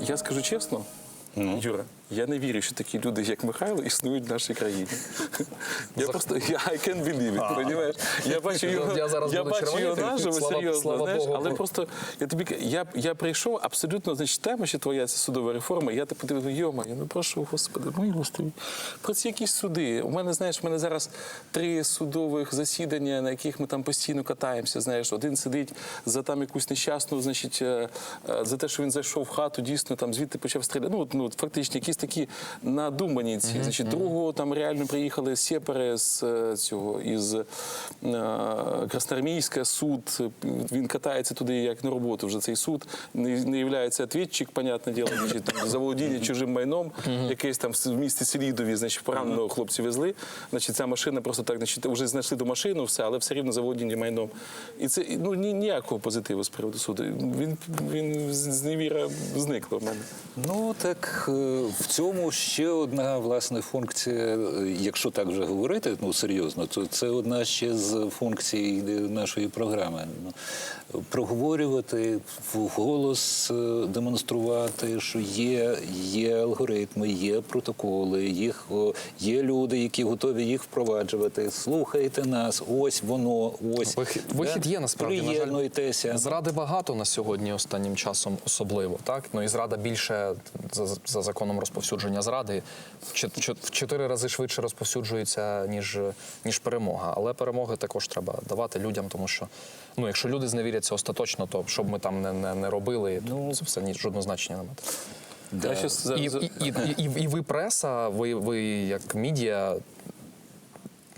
Я скажу чесно, Юра, я не вірю, що такі люди, як Михайло, існують в нашій країні. Я просто я I can't believe it, розумієш? Я бачу його, Я зараз буду бачу його наживо, серйозно, знаєш, але просто я тобі я, я прийшов абсолютно, значить, тема ще твоя це судова реформа. Я так подивився, йома, ну прошу, господи, господи. Про ці якісь суди. У мене, знаєш, у мене зараз три судових засідання, на яких ми там постійно катаємося. Знаєш, один сидить за там якусь нещасну, значить, е, е, за те, що він зайшов в хату, дійсно там звідти почав стріляти. Ну, ну фактично, якісь такі надумані ці. Значить, другого там реально приїхали сепари з е, цього із е, Красноармійська суд. Він катається туди як на роботу. Вже цей суд не, не являється відвідчик, понятне діло, значить, там, за володіння чужим майном, якесь там в місті Селідові, значить, пораненого хлопці везли. Значить, ця машина просто так, значить, вже знайшли до машину, все, але все рівно за володіння майном. І це ну ні, ніякого позитиву з приводу суду. Він він з- зневіра зникла в мене. Ну так е, в цьому ще одна власне функція, якщо так вже говорити, ну серйозно, то це одна ще з функцій нашої програми. Ну, проговорювати вголос, е, демонструвати, що є, є алгоритми, є протоколи, їх є люди, які готові їх впроваджувати. Слухайте нас, ось воно, ось Вихід, вихід є насправді. на жаль. Зради багато на сьогодні останнім часом особливо. Так? Ну і зрада більше за, за законом розповсюдження зради в чот- чот- в чотири рази швидше розповсюджується, ніж, ніж перемога. Але перемоги також треба давати людям, тому що ну, якщо люди зневіряться остаточно, то що б ми там не, не, не робили, то це все ні, жодного значення не мати. Да. І, і, і, і, і ви преса, ви, ви як медіа.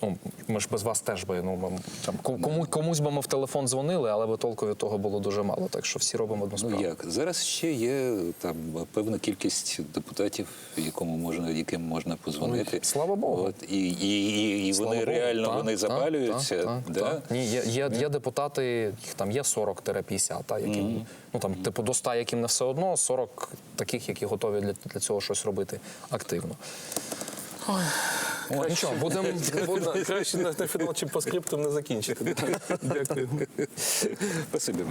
Ну, ми ж без вас теж би ну ми, там кому комусь би ми в телефон дзвонили, але би толку від того було дуже мало. Так що всі робимо одну Ну як зараз ще є там певна кількість депутатів, якому можна яким можна позвонити. Ой, слава Богу. От і, і, і, і Слава вони Богу. реально Так, вони запалюються. так, да? так. Ні, є, є, є депутати, їх там є 40-50, та, яким, ну там, типу, до 100, яким не все одно, 40 таких, які готові для, для цього щось робити активно. Ой, нічого, будемо. Краще на, на фінал, чим по скриптам не закінчити. Дякую. Спасибі.